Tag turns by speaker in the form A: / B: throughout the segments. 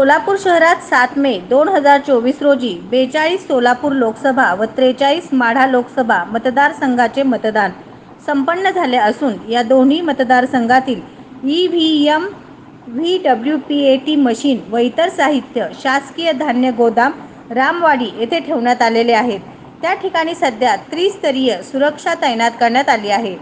A: सोलापूर शहरात सात मे दोन हजार चोवीस रोजी बेचाळीस सोलापूर लोकसभा व त्रेचाळीस माढा लोकसभा मतदारसंघाचे मतदान संपन्न झाले असून या दोन्ही मतदारसंघातील E V M V W P A T machine व इतर साहित्य शासकीय धान्य गोदाम रामवाडी येथे ठेवण्यात आलेले आहेत. त्या ठिकाणी सध्या त्रिस्तरीय सुरक्षा तैनात करण्यात आली आहे.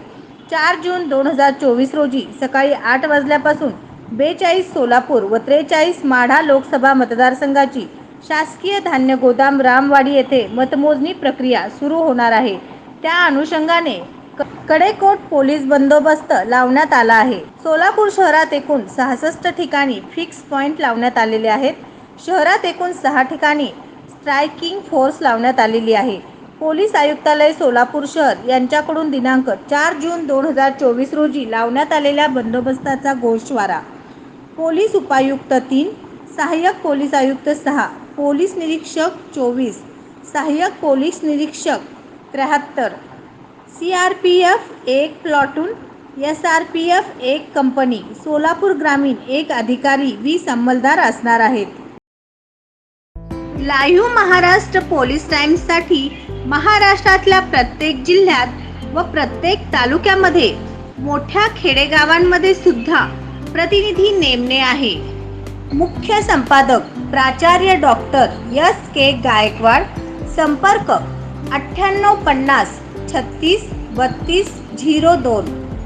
A: चार जून दोन हजार चोवीस रोजी सकाळी आठ वाजल्यापासून बेचाळीस सोलापूर व त्रेचाळीस माढा लोकसभा मतदारसंघाची शासकीय धान्य गोदाम रामवाडी येथे मतमोजणी प्रक्रिया सुरू होणार आहे. त्या अनुषंगाने क- कडेकोट पोलीस बंदोबस्त लावण्यात आला आहे. सोलापूर शहरात एकूण सहासष्ट ठिकाणी फिक्स पॉईंट लावण्यात आलेले आहेत. शहरात एकूण सहा ठिकाणी स्ट्रायकिंग फोर्स लावण्यात आलेली आहे. पोलीस आयुक्तालय सोलापूर शहर यांच्याकडून दिनांक चार जून दोन हजार चोवीस रोजी लावण्यात आलेल्या बंदोबस्ताचा गोषवारा पोलीस उपायुक्त तीन सहाय्यक पोलीस आयुक्त सहा पोलीस निरीक्षक चोवीस सहाय्यक पोलीस निरीक्षक त्र्याहत्तर. सी आर पी एफ एक platoon S R P F एक कंपनी सोलापूर ग्रामीण एक अधिकारी वीस अंमलदार असणार आहेत. लाईव्ह महाराष्ट्र पोलीस टाईम्ससाठी महाराष्ट्रातल्या प्रत्येक जिल्ह्यात व प्रत्येक तालुक्यामध्ये मोठ्या खेडेगावांमध्ये सुद्धा प्रतिनिधी नेमणे आहे. मुख्य संपादक प्राचार्य डॉक्टर एस के गायकवाड संपर्क अठ्ठ्याण्णव पन्नास छत्तीस बत्तीस झिरो दोन.